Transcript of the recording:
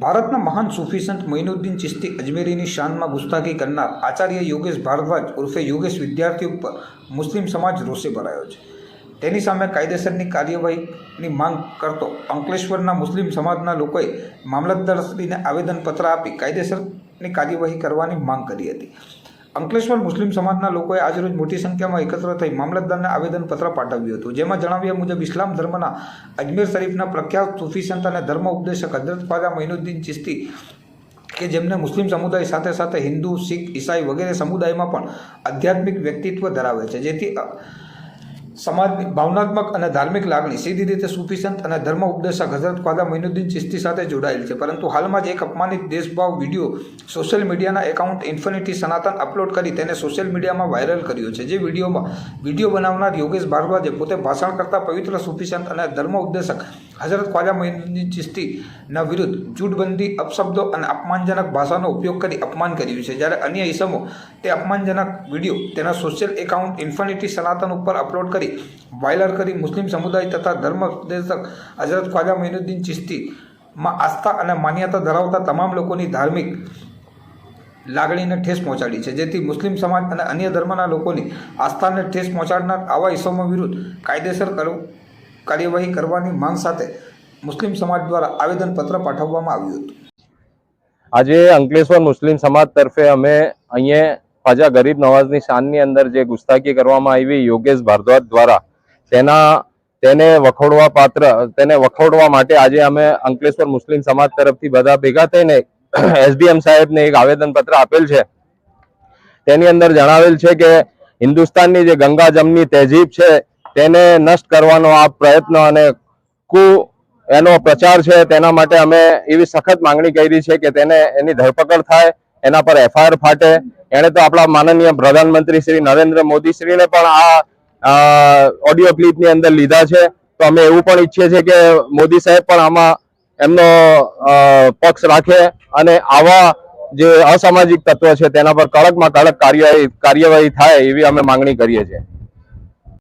ભારતના મહાન સૂફી સંત મૈનુદ્દીન ચિશ્તી અજમેરીની શાનમાં ગુસ્તાખી કરનાર આચાર્ય યોગેશ ભારદ્વાજ ઉર્ફે યોગેશ વિદ્યાર્થી ઉપર મુસ્લિમ સમાજ રોષે ભરાયો છે. તેની સામે કાયદેસરની કાર્યવાહીની માંગ કરતો અંકલેશ્વરના મુસ્લિમ સમાજના લોકોએ મામલતદારશ્રીને આવેદનપત્ર આપી કાયદેસરની કાર્યવાહી કરવાની માંગ કરી હતી. અંકલેશ્વર મુસ્લિમ સમાજના લોકોએ આજરોજ મોટી સંખ્યામાં એકત્ર થઈ મામલતદારને આવેદનપત્ર પાઠવ્યું હતું, જેમાં જણાવ્યા મુજબ ઇસ્લામ ધર્મના અજમેર શરીફના પ્રખ્યાત સૂફી સંત અને ધર્મ ઉપદેશક હજરત ફાદા મહિનુદ્દીન ચિસ્તી કે જેમને મુસ્લિમ સમુદાય સાથે સાથે હિન્દુ, શીખ, ઈસાઈ વગેરે સમુદાયમાં પણ આધ્યાત્મિક વ્યક્તિત્વ ધરાવે છે, જેથી સમાજની ભાવનાત્મક અને ધાર્મિક લાગણી સીધી રીતે સૂફી સંત અને ધર્મ ઉપદેશક હઝરત ખ્વાજા મૈનુદ્દીન ચિશ્તી સાથે જોડાયેલ છે. પરંતુ હાલમાં જ એક અપમાનિત દેશભાવ વીડિયો સોશિયલ મીડિયાના એકાઉન્ટ ઇન્ફિનિટી સનાતન અપલોડ કરી તેને સોશિયલ મીડિયામાં વાયરલ કર્યો છે. જે વિડીયોમાં વીડિયો બનાવનાર યોગેશ ભારદ્વાજે પોતે ભાષણ કરતા પવિત્ર સૂફી સંત અને ધર્મ ઉપદેશક હઝરત ખ્વાજા મૈનુદ્દીન ચિશ્તીના વિરુદ્ધ જૂઠબંધી અપશબ્દો અને અપમાનજનક ભાષાનો ઉપયોગ કરી અપમાન કર્યું છે. જ્યારે અન્ય ઇસમો તે અપમાનજનક વીડિયો તેના સોશિયલ એકાઉન્ટ ઇન્ફિનિટી સનાતન ઉપર અપલોડ કરી વાયરલ કરી મુસ્લિમ સમુદાય તથા ધર્મ ઉપદેશક હઝરત ખ્વાજા મૈનુદ્દીન ચિશ્તીમાં આસ્થા અને માન્યતા ધરાવતા તમામ લોકોની ધાર્મિક લાગણીને ઠેસ પહોંચાડી છે. જેથી મુસ્લિમ સમાજ અને અન્ય ધર્મના લોકોની આસ્થાને ઠેસ પહોંચાડનાર આવા ઇસમો વિરુદ્ધ કાયદેસર કર- કાર્યવાહી કરવાની માંગ સાથે મુસ્લિમ સમાજ દ્વારા આવેદનપત્ર પાઠવવામાં આવ્યું હતું. આજે અંકલેશ્વર મુસ્લિમ સમાજ તરફે અમે અહીંયા ખ્વાજા ગરીબ નવાઝની શાનની અંદર જે ગુસ્તાખી કરવામાં આવી, યોગેશ ભારદ્વાજ દ્વારા, તેના, તેને વખોડવા પાત્ર, તેને વખોડવા માટે આજે અમે અંકલેશ્વર મુસ્લિમ સમાજ તરફથી બધા ભેગા થઈને એસડીએમ સાહેબને એક આવેદનપત્ર આપેલ છે. તેની અંદર જણાવેલ છે કે હિન્દુસ્તાનની જે ગંગા જમની તહેજીબ છે તેને નષ્ટ કરવાનો આ પ્રયત્ન અને કુ એનો પ્રચાર છે તેના માટે અમે એવી સખત માંગણી કરી છે કે તેને એની ધરપકડ થાય, એના પર એફઆઈઆર ફાટે. એણે તો આપણા માનનીય પ્રધાનમંત્રી શ્રી નરેન્દ્ર મોદી શ્રીને પણ આ ઓડિયો ક્લિપની અંદર લીધા છે. તો અમે એવું પણ ઈચ્છીએ છીએ કે મોદી સાહેબ પણ આમાં એમનો પક્ષ રાખે અને આવા જે અસામાજિક તત્વો છે તેના પર કડકમાં કડક કાર્યવાહી કાર્યવાહી થાય એવી અમે માંગણી કરીએ છીએ.